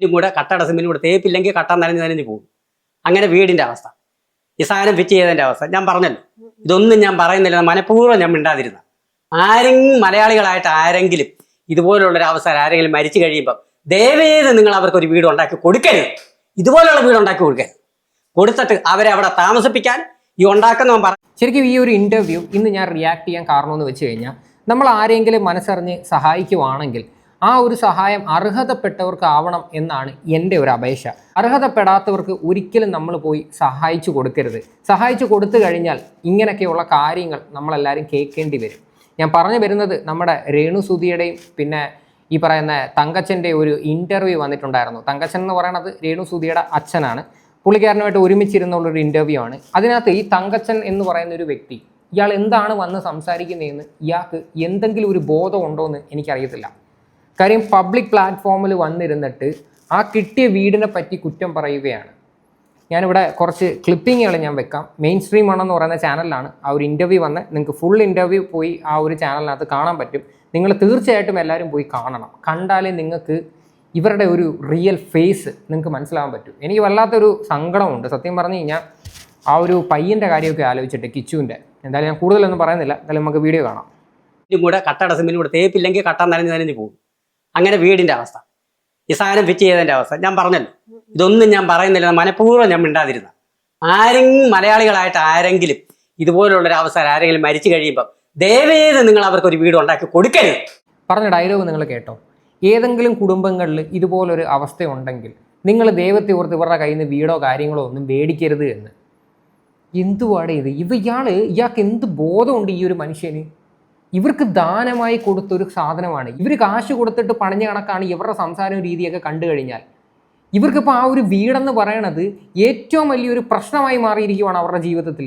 ഇതും കൂടെ കട്ടട സിമെന്റ് കൂടെ തേപ്പില്ലെങ്കിൽ കട്ട നനഞ്ഞ് നനഞ്ഞ് പോകും. അങ്ങനെ വീടിന്റെ അവസ്ഥ. ഈ സാധനം ഫിറ്റ് ചെയ്തതിന്റെ അവസ്ഥ. ഞാൻ പറഞ്ഞല്ലോ. ഇതൊന്നും ഞാൻ പറയുന്നില്ല. മനഃപൂർവം ഞാൻ മിണ്ടാതിരുന്ന. ആരെങ്കിലും മലയാളികളായിട്ട് ആരെങ്കിലും ഇതുപോലുള്ള ഒരു അവസരം ആരെങ്കിലും മരിച്ചു കഴിയുമ്പോൾ ദയവേത് നിങ്ങൾ അവർക്ക് ഒരു വീട് ഉണ്ടാക്കി കൊടുക്കരുത്. ഇതുപോലുള്ള വീട് ഉണ്ടാക്കി കൊടുക്കരുത്. കൊടുത്തിട്ട് അവരെ അവിടെ താമസിപ്പിക്കാൻ ഈ ഉണ്ടാക്കുന്നവൻ പറ ശരിക്കും ഈ ഒരു ഇന്റർവ്യൂ ഇന്ന് ഞാൻ റിയാക്ട് ചെയ്യാൻ കാരണമെന്ന് വെച്ച് കഴിഞ്ഞാൽ നമ്മൾ ആരെങ്കിലും മനസ്സറിഞ്ഞ് സഹായിക്കുവാണെങ്കിൽ ആ ഒരു സഹായം അർഹതപ്പെട്ടവർക്ക് ആവണം എന്നാണ് എന്റെ ഒരു അപേക്ഷ. അർഹതപ്പെടാത്തവർക്ക് ഒരിക്കലും നമ്മൾ പോയി സഹായിച്ചു കൊടുക്കരുത്. സഹായിച്ചു കൊടുത്തു കഴിഞ്ഞാൽ ഇങ്ങനെയൊക്കെയുള്ള കാര്യങ്ങൾ നമ്മളെല്ലാവരും കേൾക്കേണ്ടി വരും. ഞാൻ പറഞ്ഞു വരുന്നത് നമ്മുടെ രേണു സുധിയുടെയും പിന്നെ ഈ പറയുന്ന തങ്കച്ചന്റെ ഒരു ഇന്റർവ്യൂ വന്നിട്ടുണ്ടായിരുന്നു. തങ്കച്ചൻ എന്ന് പറയുന്നത് രേണു സുധിയുടെ അച്ഛനാണ്. പുള്ളിക്കാരനുമായിട്ട് ഒരുമിച്ചിരുന്നുള്ള ഒരു ഇന്റർവ്യൂ ആണ്. അതിനകത്ത് ഈ തങ്കച്ചൻ എന്ന് പറയുന്ന ഒരു വ്യക്തി ഇയാൾ എന്താണ് വന്ന് സംസാരിക്കുന്നതെന്ന് ഇയാൾക്ക് എന്തെങ്കിലും ഒരു ബോധം ഉണ്ടോ എന്ന് എനിക്കറിയത്തില്ല. കാര്യം പബ്ലിക് പ്ലാറ്റ്ഫോമിൽ വന്നിരുന്നിട്ട് ആ കിട്ടിയ വീടിനെ പറ്റി കുറ്റം പറയുകയാണ്. ഞാനിവിടെ കുറച്ച് ക്ലിപ്പിങ്ങുകൾ ഞാൻ വെക്കാം. മെയിൻ സ്ട്രീം ആണെന്ന് പറയുന്ന ചാനലിലാണ് ആ ഒരു ഇന്റർവ്യൂ വന്ന് നിങ്ങൾക്ക് ഫുൾ ഇന്റർവ്യൂ പോയി ആ ഒരു ചാനലിനകത്ത് കാണാൻ പറ്റും. നിങ്ങൾ തീർച്ചയായിട്ടും എല്ലാവരും പോയി കാണണം. കണ്ടാലേ നിങ്ങൾക്ക് ഇവരുടെ ഒരു റിയൽ ഫേസ് നിങ്ങൾക്ക് മനസ്സിലാവാൻ പറ്റും. എനിക്ക് വല്ലാത്തൊരു സങ്കടമുണ്ട്. സത്യം പറഞ്ഞു കഴിഞ്ഞാൽ ആ ഒരു പയ്യന്റെ കാര്യമൊക്കെ ആലോചിച്ചിട്ട് കിച്ചുവിന്റെ എന്തായാലും ഞാൻ കൂടുതലൊന്നും പറയുന്നില്ല. എന്തായാലും നമുക്ക് വീഡിയോ കാണാം. ഇതും കൂടെ സിമെന്റ് കൂടെ തേപ്പില്ലെങ്കിൽ കട്ടാൻ നനഞ്ഞ് നനഞ്ഞ് പോകും. അങ്ങനെ വീടിന്റെ അവസ്ഥ. ഈ സാധനം ഫിറ്റ് ചെയ്തതിന്റെ അവസ്ഥ. ഞാൻ പറഞ്ഞല്ലോ. ഇതൊന്നും ഞാൻ പറയുന്നില്ല. മനഃപൂർവം ഞാൻ മിണ്ടാതിരുന്ന. ആരെങ്കിലും മലയാളികളായിട്ട് ആരെങ്കിലും ഇതുപോലുള്ള ഒരു അവസരം ആരെങ്കിലും മരിച്ചു കഴിയുമ്പോൾ ദയവേത് നിങ്ങൾ അവർക്ക് ഒരു വീട് ഉണ്ടാക്കി കൊടുക്കരുത്. പറഞ്ഞ ഡയലോഗ് നിങ്ങൾ കേട്ടോ. ഏതെങ്കിലും കുടുംബങ്ങളിൽ ഇതുപോലൊരു അവസ്ഥയുണ്ടെങ്കിൽ നിങ്ങൾ ദൈവത്തെ ഓർത്ത് ഇവരുടെ കയ്യിൽ നിന്ന് വീടോ കാര്യങ്ങളോ ഒന്നും മേടിക്കരുത് എന്ന്. എന്തുവാടേ ഇത്? ഇവ ഇയാൾ ഇയാൾക്ക് എന്ത് ബോധമുണ്ട് ഈ ഒരു മനുഷ്യന്? ഇവർക്ക് ദാനമായി കൊടുത്തൊരു സാധനമാണ്. ഇവർ കാശ് കൊടുത്തിട്ട് പണഞ്ഞ കണക്കാണ് ഇവരുടെ സംസാരവും രീതിയൊക്കെ കണ്ടു കഴിഞ്ഞാൽ. ഇവർക്കിപ്പോൾ ആ ഒരു വീടെന്ന് പറയണത് ഏറ്റവും വലിയൊരു പ്രശ്നമായി മാറിയിരിക്കുവാണ് അവരുടെ ജീവിതത്തിൽ.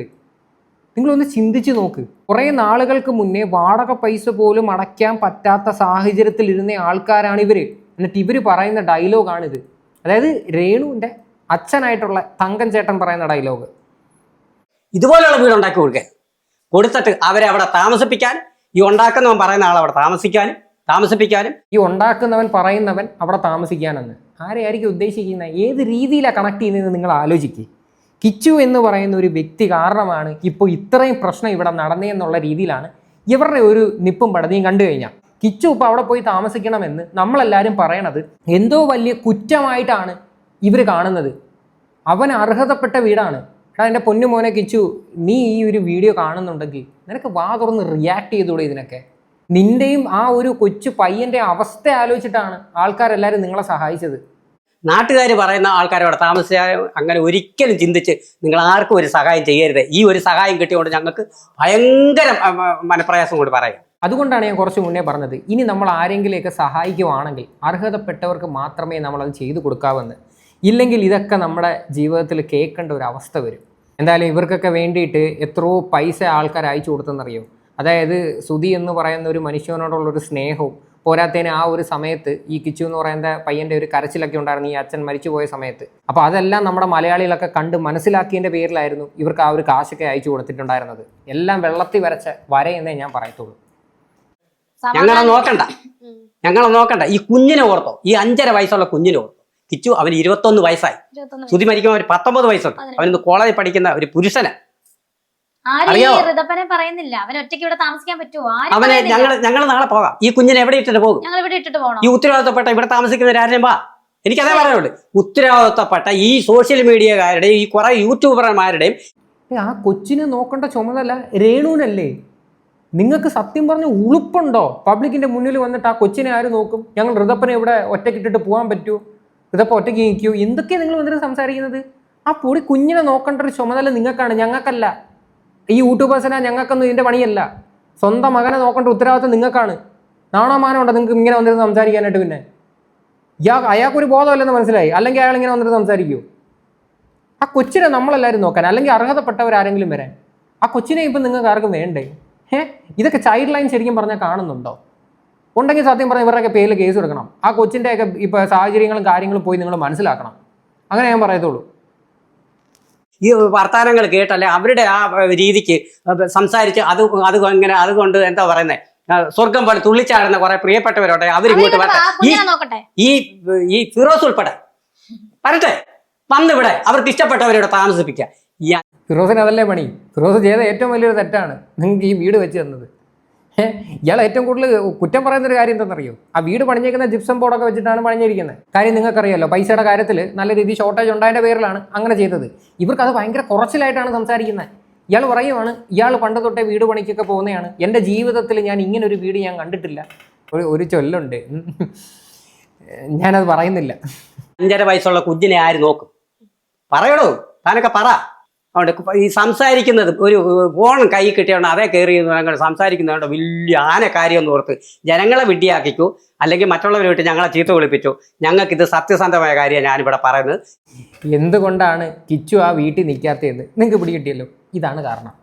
നിങ്ങളൊന്ന് ചിന്തിച്ച് നോക്ക്. കുറേ നാളുകൾക്ക് മുന്നേ വാടക പൈസ പോലും അടയ്ക്കാൻ പറ്റാത്ത സാഹചര്യത്തിൽ ഇരുന്ന ആൾക്കാരാണ് ഇവർ എന്നിട്ട് ഇവർ പറയുന്ന ഡയലോഗാണിത്. അതായത് രേണുവിന്റെ അച്ഛനായിട്ടുള്ള തങ്കൻ ചേട്ടൻ പറയുന്ന ഡയലോഗ്. ഇതുപോലെയുള്ള വീട് ഉണ്ടാക്കി കൊടുക്കരുത് കൊടുത്തിട്ട് അവരെ അവിടെ താമസിപ്പിക്കാൻ ഈ ഉണ്ടാക്കുന്നവൻ പറയുന്ന ആൾ അവിടെ താമസിക്കാനും താമസിപ്പിക്കാനും. ഈ ഉണ്ടാക്കുന്നവൻ പറയുന്നവൻ അവിടെ താമസിക്കാനെന്ന്. ആരെയായിരിക്കും ഉദ്ദേശിക്കുന്നത് ഏത് രീതിയിലാണ് കണക്ട് ചെയ്യുന്നതെന്ന് നിങ്ങൾ ആലോചിക്കുക കിച്ചു എന്ന് പറയുന്ന ഒരു വ്യക്തി കാരണമാണ് ഇപ്പോൾ ഇത്രയും പ്രശ്നം ഇവിടെ നടന്നതെന്നുള്ള രീതിയിലാണ് ഇവരുടെ ഒരു നിപ്പും പടതിയും കണ്ടു കഴിഞ്ഞാൽ കിച്ചു ഇപ്പോൾ അവിടെ പോയി താമസിക്കണമെന്ന് നമ്മളെല്ലാവരും പറയണത് എന്തോ വലിയ കുറ്റമായിട്ടാണ് ഇവർ കാണുന്നത്. അവൻ അർഹതപ്പെട്ട വീടാണ്. എടാ എന്റെ പൊന്നു മോനെ കിച്ചു നീ ഈ ഒരു വീഡിയോ കാണുന്നുണ്ടെങ്കിൽ നിനക്ക് വാ തുറന്ന് റിയാക്ട് ചെയ്തൂടെ ഇതിനൊക്കെ. നിന്റെയും ആ ഒരു കൊച്ചു പയ്യന്റെ അവസ്ഥ ആലോചിച്ചിട്ടാണ് ആൾക്കാരെല്ലാവരും നിങ്ങളെ സഹായിച്ചത്. നാട്ടുകാർ പറയുന്ന ആൾക്കാരോട് താമസിച്ചാൽ അങ്ങനെ ഒരിക്കലും ചിന്തിച്ച് നിങ്ങൾ ആർക്കും ഒരു സഹായം ചെയ്യരുത്. ഈ ഒരു സഹായം കിട്ടിയോണ്ട് ഞങ്ങൾക്ക് ഭയങ്കര മനപ്രയാസം കൂടി പറയാം അതുകൊണ്ടാണ് ഞാൻ കുറച്ച് മുന്നേ പറഞ്ഞത് ഇനി നമ്മൾ ആരെങ്കിലെയൊക്കെ സഹായിക്കുവാണെങ്കിൽ അർഹതപ്പെട്ടവർക്ക് മാത്രമേ നമ്മളത് ചെയ്തു കൊടുക്കാവെന്ന്. ഇല്ലെങ്കിൽ ഇതൊക്കെ നമ്മുടെ ജീവിതത്തിൽ കേൾക്കേണ്ട ഒരു അവസ്ഥ വരും. എന്തായാലും ഇവർക്കൊക്കെ വേണ്ടിയിട്ട് എത്രയോ പൈസ ആൾക്കാർ അയച്ചു കൊടുത്തെന്നറിയോ? അതായത് സുതി എന്ന് പറയുന്ന ഒരു മനുഷ്യനോടുള്ള ഒരു സ്നേഹവും പോരാത്തതിന് ആ ഒരു സമയത്ത് ഈ കിച്ചു എന്ന് പറയുന്ന പയ്യന്റെ ഒരു കരച്ചിലൊക്കെ ഉണ്ടായിരുന്നു ഈ അച്ഛൻ മരിച്ചു പോയ സമയത്ത്. അപ്പോൾ അതെല്ലാം നമ്മുടെ മലയാളികളൊക്കെ കണ്ട് മനസ്സിലാക്കിയതിന്റെ പേരിലായിരുന്നു ഇവർക്ക് ആ ഒരു കാശൊക്കെ അയച്ചു കൊടുത്തിട്ടുണ്ടായിരുന്നത്. എല്ലാം വെള്ളത്തിൽ വരച്ച വരയെന്നേ ഞാൻ പറയത്തുള്ളൂ. ഞങ്ങളെ നോക്കണ്ട. ഞങ്ങളെ നോക്കണ്ട. ഈ കുഞ്ഞിനെ ഓർത്തോ. ഈ അഞ്ചര വയസ്സുള്ള കുഞ്ഞിനെ ഓർത്തോ. കിച്ചു അവന് ഇരുപത്തൊന്ന് വയസ്സായി. ശ്രുതി മരിക്കുമ്പോൾ അവന് പത്തൊമ്പത് വയസ്സുണ്ട്. അവനിന്ന് കോളേജിൽ പഠിക്കുന്ന ഒരു പുരുഷന്. ആരും? പറയുന്നില്ല. അവൻ ഒറ്റയ്ക്ക് ഇവിടെ താമസിക്കാൻ പറ്റുമോ ആരും അവനെ. ഞങ്ങൾ ഞങ്ങൾ നാളെ പോകാം. ഈ കുഞ്ഞിനെ എവിടെ ഇട്ടിട്ട് പോകും? ഞങ്ങൾ ഇവിടെ ഇട്ടിട്ട് പോകണം. ഈ ഉത്തരവാദിത്തപ്പെട്ട ഇവിടെ താമസിക്കുന്നവരാരും വാ. എനിക്കതേ പറയാനുള്ളൂ. ഉത്തരവാദിത്തപ്പെട്ട ഈ സോഷ്യൽ മീഡിയക്കാരുടെയും ഈ കുറെ യൂട്യൂബർമാരുടെയും ആ കൊച്ചിനെ നോക്കേണ്ട ചുമതല രേണുവിനല്ലേ? നിങ്ങൾക്ക് സത്യം പറഞ്ഞ ഉളുപ്പുണ്ടോ? പബ്ലിക്കിന്റെ മുന്നിൽ വന്നിട്ട് ആ കൊച്ചിനെ ആര് നോക്കും? ഞങ്ങൾ ഋതപ്പനെ ഇവിടെ ഒറ്റക്കിട്ടിട്ട് പോകാൻ പറ്റൂ? ഋതപ്പ ഒറ്റയ്ക്ക് നിൽക്കൂ എന്തൊക്കെയാണ് നിങ്ങൾ വന്നിട്ട് സംസാരിക്കുന്നത്? ആ പൊടി കുഞ്ഞിനെ നോക്കേണ്ട ഒരു ചുമതല നിങ്ങൾക്കാണ്. ഞങ്ങൾക്കല്ല. ഈ യൂട്യൂബേഴ്സിനെ ഞങ്ങൾക്കൊന്നും ഇതിന്റെ പണിയല്ല. സ്വന്തം മകനെ നോക്കേണ്ട ഉത്തരവാദിത്വം നിങ്ങൾക്കാണ്. നാണോമാനം ഉണ്ടോ നിങ്ങൾക്ക് ഇങ്ങനെ വന്നിട്ട് സംസാരിക്കാനായിട്ട് പിന്നെ? ഇയാൾ അയാൾക്കൊരു ബോധമല്ലെന്ന് മനസ്സിലായി. അല്ലെങ്കിൽ അയാൾ ഇങ്ങനെ വന്നിട്ട് സംസാരിക്കൂ. ആ കൊച്ചിനെ നമ്മളെല്ലാവരും നോക്കാൻ അല്ലെങ്കിൽ അർഹതപ്പെട്ടവരാരെങ്കിലും വരാൻ. ആ കൊച്ചിനെ ഇപ്പം നിങ്ങൾക്ക് ആർക്കും വേണ്ടേ? ഏ ഇതൊക്കെ ചൈൽഡ് ലൈൻ ശരിക്കും പറഞ്ഞാൽ കാണുന്നുണ്ടോ? ഉണ്ടെങ്കിൽ സത്യം പറഞ്ഞാൽ ഇവരുടെയൊക്കെ പേരിൽ കേസ് എടുക്കണം. ആ കൊച്ചിന്റെയൊക്കെ ഇപ്പോൾ സാഹചര്യങ്ങളും കാര്യങ്ങളും പോയി നിങ്ങൾ മനസ്സിലാക്കണം. അങ്ങനെ ഞാൻ പറയത്തുള്ളൂ. ഈ വർത്തമാനങ്ങൾ കേട്ടല്ലേ അവരുടെ ആ രീതിക്ക് സംസാരിച്ച് അത് അത് ഇങ്ങനെ അതുകൊണ്ട് എന്താ പറയുന്നത് സ്വർഗം പോലെ തുള്ളിച്ചാടുന്ന കുറെ പ്രിയപ്പെട്ടവരോട്ടെ അവരിങ്ങോട്ട് വരട്ടെ. ഈ നോക്കട്ടെ? ഈ ഈ ഫിറോസ് ഉൾപ്പെടെ വരട്ടെ. വന്നിവിടെ അവർക്ക് ഇഷ്ടപ്പെട്ടവരോട് താമസിപ്പിക്കുക. ഈ ഫിറോസിന് അതല്ലേ പണി? ഫിറോസ് ചെയ്ത ഏറ്റവും വലിയൊരു തെറ്റാണ് നിങ്ങൾക്ക് ഈ വീട് വെച്ച് തന്നത്. ഇയാൾ ഏറ്റവും കൂടുതൽ കുറ്റം പറയുന്ന ഒരു കാര്യം എന്താണെന്നറിയോ? ആ വീട് പണിഞ്ഞേക്കുന്ന ജിപ്സം ബോർഡൊക്കെ വെച്ചിട്ടാണ് പണിഞ്ഞിരിക്കുന്നത്. കാര്യം നിങ്ങൾക്കറിയാലോ പൈസയുടെ കാര്യത്തിൽ നല്ല രീതിയിൽ ഷോർട്ടേജ് ഉണ്ടായതിന്റെ പേരിലാണ് അങ്ങനെ ചെയ്തത്. ഇവർക്ക് അത് ഭയങ്കര കുറച്ചിലായിട്ടാണ് സംസാരിക്കുന്നത്. ഇയാൾ പറയുവാണ് ഇയാൾ പണ്ട് തൊട്ടേ വീട് പണിക്കൊക്കെ പോകുന്നതാണ് എന്റെ ജീവിതത്തിൽ ഞാൻ ഇങ്ങനെ ഒരു വീട് ഞാൻ കണ്ടിട്ടില്ല. ഒരു ഒരു ചൊല്ലുണ്ട്. ഞാനത് പറയുന്നില്ല. അഞ്ചര വയസ്സുള്ള കുഞ്ഞിനെ ആര് നോക്കും? പറയണോ താനൊക്കെ പറ. അതുകൊണ്ട് ഈ സംസാരിക്കുന്നത് ഒരു ഫോൺ കൈ കിട്ടിയതുകൊണ്ട് അതേ കയറി ഞങ്ങൾ സംസാരിക്കുന്നതുകൊണ്ട് വലിയ ആന കാര്യമെന്ന് ഓർത്ത് ജനങ്ങളെ വിഡ്ഢിയാക്കിക്കൂ അല്ലെങ്കിൽ മറ്റുള്ളവരെ വിട്ട് ഞങ്ങളെ ചീത്ത വിളിപ്പിച്ചു. ഞങ്ങൾക്ക് ഇത് സത്യസന്ധമായ കാര്യമാണ് ഞാനിവിടെ പറയുന്നത്. എന്തുകൊണ്ടാണ് കിച്ചു ആ വീട്ടിൽ നിൽക്കാത്തതെന്ന് നിങ്ങൾക്ക് പിടി കിട്ടിയല്ലോ ഇതാണ് കാരണം.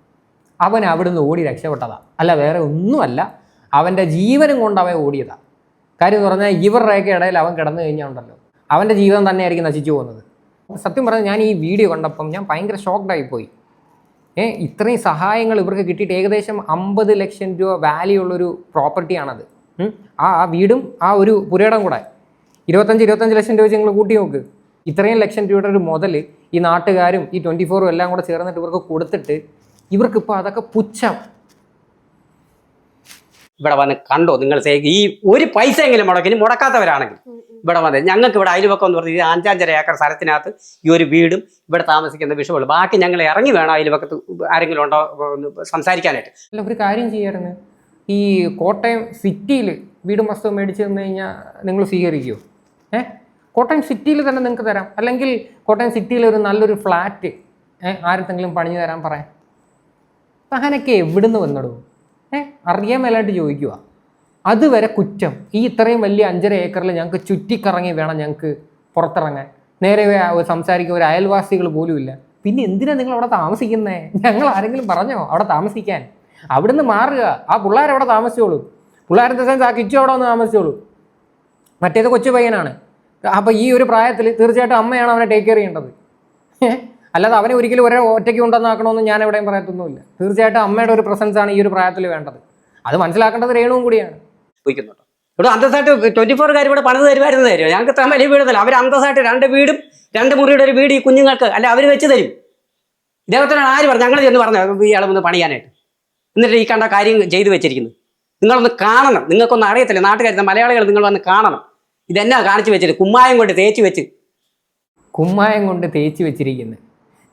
അവൻ അവിടുന്ന് ഓടി രക്ഷപ്പെട്ടതാ. അല്ല വേറെ ഒന്നുമല്ല. അവന്റെ ജീവനും കൊണ്ട് അവൻ ഓടിയതാ. കാര്യം എന്ന് പറഞ്ഞാൽ ഇവരുടെയൊക്കെ ഇടയിൽ അവൻ കിടന്നു കഴിഞ്ഞാൽ ഉണ്ടല്ലോ. അവന്റെ ജീവിതം തന്നെയായിരിക്കും നശിച്ചു പോകുന്നത്. സത്യം പറഞ്ഞാൽ ഞാൻ ഈ വീഡിയോ കണ്ടപ്പം ഞാൻ ഭയങ്കര ഷോക്ക്ഡായി പോയി. ഏ ഇത്രയും സഹായങ്ങൾ ഇവർക്ക് കിട്ടിയിട്ട് ഏകദേശം അമ്പത് ലക്ഷം രൂപ വാല്യൂ ഉള്ളൊരു പ്രോപ്പർട്ടിയാണത് ആ ആ വീടും ആ ഒരു പുരയിടം കൂടെ. ഇരുപത്തഞ്ച് ഇരുപത്തഞ്ച് ലക്ഷം രൂപ വെച്ച് നിങ്ങൾ കൂട്ടി നോക്ക്. ഇത്രയും ലക്ഷം രൂപയുടെ ഒരു മുതൽ ഈ നാട്ടുകാരും ഈ ട്വന്റി ഫോറും എല്ലാം കൂടെ ചേർന്നിട്ട് ഇവർക്ക് കൊടുത്തിട്ട് ഇവർക്കിപ്പോൾ അതൊക്കെ പുച്ഛം. ഇവിടെ വന്ന് കണ്ടോ നിങ്ങൾ സേ- ഈ ഒരു പൈസ എങ്കിലും മുടക്കി മുടക്കാത്തവരാണെങ്കിൽ. ഇവിടെ വന്നത് ഞങ്ങൾക്ക് ഇവിടെ അയൽവക്കം എന്ന് പറഞ്ഞാൽ അഞ്ചഞ്ചര ഏക്കർ സ്ഥലത്തിനകത്ത് ഈ ഒരു വീടും ഇവിടെ താമസിക്കുന്ന വിഷയമുള്ളൂ ബാക്കി ഞങ്ങൾ ഇറങ്ങി വേണം അയൽവക്കത്ത് ആരെങ്കിലും ഉണ്ടോ സംസാരിക്കാനായിട്ട്. അല്ല ഒരു കാര്യം ചെയ്യായിരുന്നു. ഈ കോട്ടയം സിറ്റിയിൽ വീടും വസ്തുവും മേടിച്ച് തന്നു കഴിഞ്ഞാൽ നിങ്ങൾ സ്വീകരിക്കുമോ ഏ? കോട്ടയം സിറ്റിയിൽ തന്നെ നിങ്ങൾക്ക് തരാം. അല്ലെങ്കിൽ കോട്ടയം സിറ്റിയിൽ ഒരു നല്ലൊരു ഫ്ലാറ്റ് ഏ ആരെന്തെങ്കിലും പണിഞ്ഞു തരാൻ പറയാം താനൊക്കെ എവിടുന്ന് വന്നിടും? ഏ അറിയാൻ മേലായിട്ട് ചോദിക്കുക അതുവരെ കുറ്റം. ഈ ഇത്രയും വലിയ അഞ്ചര ഏക്കറിൽ ഞങ്ങൾക്ക് ചുറ്റിക്കറങ്ങി വേണം ഞങ്ങൾക്ക് പുറത്തിറങ്ങാൻ. നേരെ സംസാരിക്കുക ഒരു അയൽവാസികൾ ഇല്ല. പിന്നെ എന്തിനാണ് നിങ്ങൾ അവിടെ താമസിക്കുന്നേ? ഞങ്ങൾ ആരെങ്കിലും പറഞ്ഞോ അവിടെ താമസിക്കാൻ? അവിടുന്ന് മാറുക. ആ പിള്ളേർ അവിടെ താമസിച്ചോളൂ. പിള്ളേരുടെ സെൻസ് ആ കിച്ചു അവിടെ വന്ന് താമസിച്ചോളൂ. മറ്റേത് കൊച്ചു പയ്യനാണ്. അപ്പോൾ ഈ ഒരു പ്രായത്തിൽ തീർച്ചയായിട്ടും അമ്മയാണ് അവനെ ടേക്ക് കെയർ ചെയ്യേണ്ടത്. അല്ലാതെ അവനെ ഒരിക്കലും ഒരേ ഒറ്റയ്ക്ക് കൊണ്ടുവന്നാക്കണമെന്ന് ഞാൻ എവിടെയും പറയത്തൊന്നുമില്ല. തീർച്ചയായിട്ടും അമ്മയുടെ ഒരു പ്രസൻസാണ് ഈ ഒരു പ്രായത്തിൽ വേണ്ടത്. അത് മനസ്സിലാക്കേണ്ടത് രേണുവും കൂടിയാണ്. ചോദിക്കുന്നുണ്ട് ഇവിടെ അന്തസ്സായിട്ട് ട്വന്റി ഫോറുകാർ ഇവിടെ പണിത് തരുമായിരുന്നു തരും. ഞങ്ങൾക്ക് ഇത്ര വലിയ വീടല്ല അവർ അന്തസ്സായിട്ട് രണ്ട് വീടും രണ്ട് മുറിയുടെ ഒരു വീട് ഈ കുഞ്ഞുങ്ങൾക്ക് അല്ല അവർ വെച്ച് തരും. ഇദ്ദേഹത്തിനാണ് ആര് പറഞ്ഞു ഞങ്ങൾ ചെന്ന് പറഞ്ഞു ഈ ഇയാളെ ഒന്ന് പണിയാനായിട്ട്. എന്നിട്ട് ഈ കണ്ട കാര്യം ചെയ്തു വെച്ചിരിക്കുന്നു. നിങ്ങളൊന്ന് കാണണം. നിങ്ങൾക്കൊന്നും അറിയത്തില്ല. നാട്ടുകാർ മലയാളികൾ നിങ്ങൾ വന്ന് കാണണം. ഇതെന്നാ കാണിച്ചു വെച്ചിട്ട് കുമ്മായം കൊണ്ട് തേച്ച് വെച്ച്. കുമ്മായം കൊണ്ട് തേച്ച് വെച്ചിരിക്കുന്നു.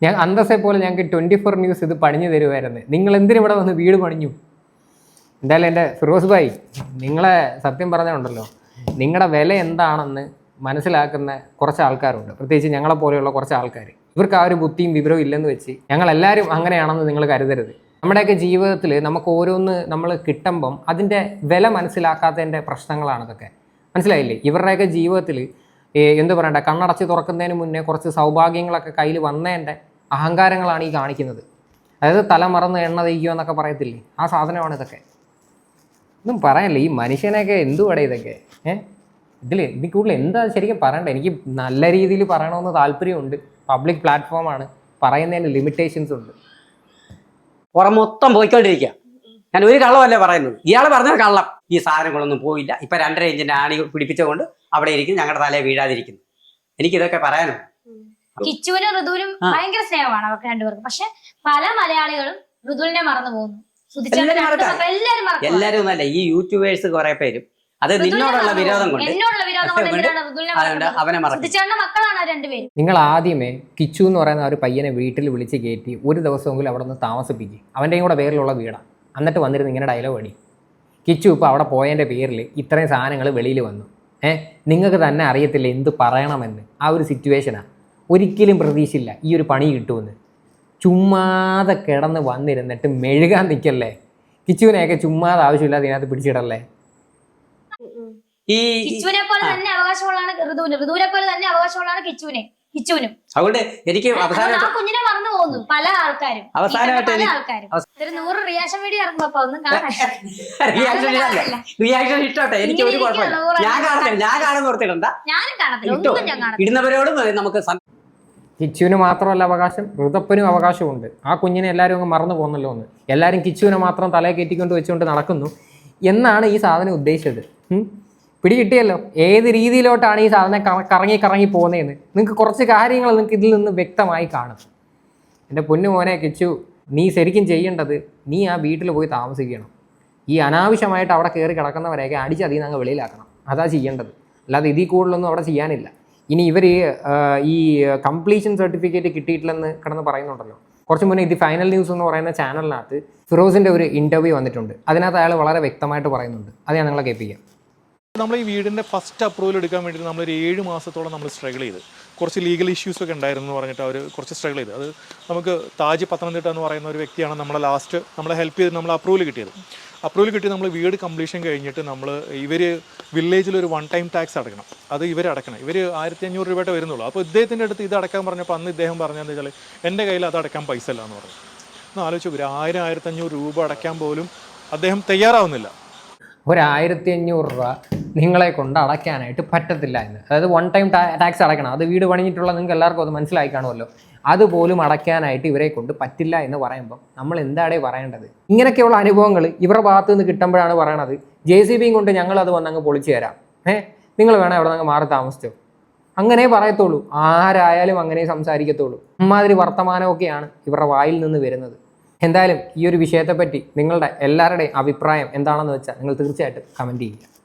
ഞാൻ അന്തസ്സെ പോലെ ഞങ്ങൾക്ക് ട്വന്റി ഫോർ ന്യൂസ് ഇത് പണിഞ്ഞു തരുമായിരുന്നു. നിങ്ങൾ എന്തിനു ഇവിടെ വന്ന് വീട് പണിഞ്ഞു? എന്തായാലും എന്റെ ഫിറോസ് ഭായി നിങ്ങളെ സത്യം പറഞ്ഞുണ്ടല്ലോ നിങ്ങളുടെ വില എന്താണെന്ന് മനസ്സിലാക്കുന്ന കുറച്ച് ആൾക്കാരുണ്ട്. പ്രത്യേകിച്ച് ഞങ്ങളെ പോലെയുള്ള കുറച്ച് ആൾക്കാർ ഇവർക്ക് ആ ഒരു ബുദ്ധിയും വിവരവും ഇല്ലെന്ന് വെച്ച് ഞങ്ങളെല്ലാവരും അങ്ങനെയാണെന്ന് നിങ്ങൾ കരുതരുത്. നമ്മുടെയൊക്കെ ജീവിതത്തിൽ നമുക്ക് ഓരോന്ന് നമ്മൾ കിട്ടുമ്പം അതിന്റെ വില മനസ്സിലാക്കാത്തതിന്റെ പ്രശ്നങ്ങളാണ് ഇതൊക്കെ. മനസ്സിലായില്ലേ? ഇവരുടെയൊക്കെ ജീവിതത്തിൽ എന്ത് പറയണ്ട കണ്ണടച്ച് തുറക്കുന്നതിന് മുന്നേ കുറച്ച് സൗഭാഗ്യങ്ങളൊക്കെ കയ്യിൽ വന്നതിന്റെ അഹങ്കാരങ്ങളാണ് ഈ കാണിക്കുന്നത്. അതായത് തല മറന്ന് എണ്ണ തയ്ക്കുക എന്നൊക്കെ പറയത്തില്ലേ? ആ സാധനമാണ് ഇതൊക്കെ. ഒന്നും പറയാനില്ല. ഈ മനുഷ്യനൊക്കെ എന്തുവാടെ ഇതൊക്കെ? ഏഹ് ഇതിൽ ഇതിൽ കൂടുതൽ എന്താ ശരിക്കും പറയണ്ടേ എനിക്ക് നല്ല രീതിയിൽ പറയണമെന്ന് താല്പര്യമുണ്ട്. പബ്ലിക് പ്ലാറ്റ്ഫോമാണ് പറയുന്നതിന് ലിമിറ്റേഷൻസ് ഉണ്ട്. പുറം മൊത്തം പോയിക്കൊണ്ടിരിക്കുക. ഞാൻ ഒരു കള്ളമല്ലേ പറയുന്നത്. ഇയാൾ പറഞ്ഞ കള്ളം. ഈ സാധനങ്ങളൊന്നും പോയില്ല. ഇപ്പൊ രണ്ടര ഇഞ്ചിന്റെ ആണി പിടിപ്പിച്ചുകൊണ്ട് അവിടെ ഇരിക്കും ഞങ്ങളുടെ തലയെ വീഴാതിരിക്കുന്നു. എനിക്കിതൊക്കെ പറയാനോ കിച്ചുവിനും ഋതുവിനും. ഭയങ്കര സ്നേഹമാണ് അവർക്ക് രണ്ടുപേർക്കും. പക്ഷെ പല മലയാളികളും ഋതുവിനെ മറന്നു പോകുന്നു. എല്ലാവരും ഒന്നല്ല ഈ യൂട്യൂബേഴ്സ് കുറെ പേരും. അത് നിന്നോടുള്ള വിരോധം കൊണ്ട്. എന്നോടുള്ള വിരോധം അതുകൊണ്ട് എന്തിനാണ് ഋതുവിനെ അവനെ മറക്കും. നിങ്ങൾ ആദ്യമേ കിച്ചു എന്ന് പറയുന്ന ആ ഒരു പയ്യനെ വീട്ടിൽ വിളിച്ച് കയറ്റി ഒരു ദിവസമെങ്കിലും അവിടെ നിന്ന് താമസിപ്പിക്കും. അവന്റെയും കൂടെ പേരിലുള്ള വീടാണ് എന്നിട്ട് വന്നിരുന്ന് ഇങ്ങനെ ഡയലോഗ് അടി കിച്ചു ഇപ്പോൾ അവിടെ പോയതിന്റെ പേരിൽ ഇത്രയും സാധനങ്ങൾ വെളിയിൽ വന്നു. ഏ? നിങ്ങൾക്ക് തന്നെ അറിയത്തില്ല എന്ത് പറയണമെന്ന്. ആ ഒരു സിറ്റുവേഷനാണ് ഒരിക്കലും പ്രതീക്ഷയില്ല ഈ ഒരു പണി കിട്ടുമെന്ന്. ചുമ്മാതെ കിടന്ന് വന്നിരുന്നിട്ട് മെഴുകാൻ നിൽക്കല്ലേ കിച്ചുവിനെയൊക്കെ ചുമ്മാതെ ആവശ്യമില്ലാതെ ഇതിനകത്ത് പിടിച്ചിടല്ലേ? ഈ കിച്ചുവിനെ പോലെ തന്നെ അവകാശമുള്ളതാണ് ഋതുവിന്. ഋതുവിനെ പോലെ തന്നെ അവകാശമുള്ളതാണ് കിച്ചുവിനെ. കിച്ചുവിനും. അതുകൊണ്ട് എനിക്ക് അതുകൊണ്ട് അവസാനം ആ കുഞ്ഞിനെ മറന്നു പോകുന്നു പല ആൾക്കാരും. അവസാനമായിട്ട് പല ആൾക്കാരും. അവസ- ഒരു നൂറ് റിയാക്ഷൻ വീഡിയോ ഇറങ്ങുമ്പോ ഒന്നും കാണാൻ റിയാക്ഷൻ ഇട്ടോട്ടെ എനിക്ക് ഒരു കുഴപ്പമില്ല. ഞാൻ കാണത്തില്ല ഞാൻ ഓർത്തിടണ്ട ഞാനും കാണത്തില്ല. ഒന്നും ഞാൻ കാണത്തില്ല. ഇടുന്നവരോടും നമുക്ക് കിച്ചുവിന് മാത്രമല്ല അവകാശം ഋതപ്പനും അവകാശമുണ്ട് ആ കുഞ്ഞിനെ എല്ലാവരും അങ്ങ് മറന്നു പോകുന്നല്ലോ എന്ന്. എല്ലാവരും കിച്ചുവിനെ മാത്രം തലയെ കയറ്റിക്കൊണ്ട് വെച്ചുകൊണ്ട് നടക്കുന്നു. എന്നാണ് ഈ സാധനം ഉദ്ദേശിച്ചത്. പിടി കിട്ടിയല്ലോ ഏത് രീതിയിലോട്ടാണ് ഈ സാധനം കറങ്ങി കറങ്ങി പോകുന്നതെന്ന്? നിങ്ങൾക്ക് കുറച്ച് കാര്യങ്ങൾ നിങ്ങൾക്ക് ഇതിൽ നിന്ന് വ്യക്തമായി കാണും. എന്റെ പൊന്നു മോനെ കിച്ചു നീ ശരിക്കും ചെയ്യേണ്ടത് നീ ആ വീട്ടിൽ പോയി താമസിക്കണം. ഈ അനാവശ്യമായിട്ട് അവിടെ കയറി കിടക്കുന്നവരെയൊക്കെ അടിച്ച് അതിൽ അങ്ങ് വെളിയിലാക്കണം. അതാ ചെയ്യേണ്ടത്. അല്ലാതെ ഇതിൽ കൂടുതലൊന്നും അവിടെ ചെയ്യാനില്ല. ഇനി ഇവർ ഈ കംപ്ലീഷൻ സർട്ടിഫിക്കറ്റ് കിട്ടിയിട്ടില്ലെന്ന് കിടന്ന് പറയുന്നുണ്ടല്ലോ. കുറച്ച് മുന്നേ ഇത് ഫൈനൽ ന്യൂസ് എന്ന് പറയുന്ന ചാനലിനകത്ത് ഫിറോസിന്റെ ഒരു ഇന്റർവ്യൂ വന്നിട്ടുണ്ട്. അതിനകത്ത് അയാൾ വളരെ വ്യക്തമായിട്ട് പറയുന്നുണ്ട്. അത് ഞാൻ നിങ്ങളെ കേൾപ്പിക്കാം. നമ്മൾ ഈ വീടിന്റെ ഫസ്റ്റ് അപ്രൂവൽ എടുക്കാൻ വേണ്ടിയിട്ട് നമ്മളൊരു ഏഴ് മാസത്തോളം നമ്മൾ സ്ട്രഗിൾ ചെയ്ത്. കുറച്ച് ലീഗൽ ഇഷ്യൂസ് ഒക്കെ ഉണ്ടായിരുന്നു എന്ന് പറഞ്ഞിട്ട് അവർ കുറച്ച് സ്ട്രഗിൾ ചെയ്തു. അത് നമുക്ക് താജ് പത്തനംതിട്ട എന്ന് പറയുന്ന ഒരു വ്യക്തിയാണ് നമ്മളെ ലാസ്റ്റ് നമ്മളെ ഹെൽപ്പ് ചെയ്ത് നമ്മൾ അപ്രൂവൽ കിട്ടിയത്. അപ്രൂവൽ കിട്ടി നമ്മൾ വീട് കംപ്ലീഷൻ കഴിഞ്ഞിട്ട് നമ്മൾ ഇവർ വില്ലേജിൽ ഒരു വൺ ടൈം ടാക്സ് അടക്കണം അത് ഇവർ അടക്കണം ഇവർ ആയിരത്തി അഞ്ഞൂറ് രൂപയുടെ വരുന്നുള്ളൂ. അപ്പോൾ ഇദ്ദേഹത്തിന്റെ അടുത്ത് ഇത് അടക്കാൻ പറഞ്ഞപ്പോൾ അന്ന് ഇദ്ദേഹം പറഞ്ഞതെന്ന് വെച്ചാൽ എന്റെ കയ്യിൽ അത് അടക്കാൻ പൈസ ഇല്ല എന്ന് പറഞ്ഞു. ഒന്ന് ആലോചിച്ച് ഒരു ആയിരം ആയിരത്തി അഞ്ഞൂറ് രൂപ അടയ്ക്കാൻ പോലും അദ്ദേഹം തയ്യാറാവുന്നില്ല. ഒരായിരത്തി അഞ്ഞൂറ് രൂപ നിങ്ങളെ കൊണ്ട് അടയ്ക്കാനായിട്ട് പറ്റത്തില്ല എന്ന്. അതായത് വൺ ടൈം ടാക്സ് അടയ്ക്കണം. അത് വീട് പണിഞ്ഞിട്ടുള്ള നിങ്ങൾക്ക് എല്ലാവർക്കും അത് മനസ്സിലായി കാണുമല്ലോ അതുപോലും അടയ്ക്കാനായിട്ട് ഇവരെ കൊണ്ട് പറ്റില്ല എന്ന് പറയുമ്പോൾ നമ്മൾ എന്താടേ പറയേണ്ടത്? ഇങ്ങനെയൊക്കെയുള്ള അനുഭവങ്ങൾ ഇവരുടെ ഭാഗത്ത് നിന്ന് കിട്ടുമ്പോഴാണ് പറയണത്. ജെ സി ബിയും കൊണ്ട് ഞങ്ങൾ അത് വന്നങ്ങ് പൊളിച്ചു തരാം. ഏഹ് നിങ്ങൾ വേണം അവിടെ നിന്ന് മാറി താമസിച്ചോ. അങ്ങനെ പറയത്തുള്ളൂ. ആരായാലും അങ്ങനെ സംസാരിക്കത്തുള്ളൂ. അമ്മാതിരി വർത്തമാനമൊക്കെയാണ് ഇവരുടെ വായിൽ നിന്ന് വരുന്നത്. എന്തായാലും ഈ ഒരു വിഷയത്തെപ്പറ്റി നിങ്ങളുടെ എല്ലാവരുടെയും അഭിപ്രായം എന്താണെന്ന് വെച്ചാൽ നിങ്ങൾ തീർച്ചയായിട്ടും കമന്റ് ചെയ്യുക.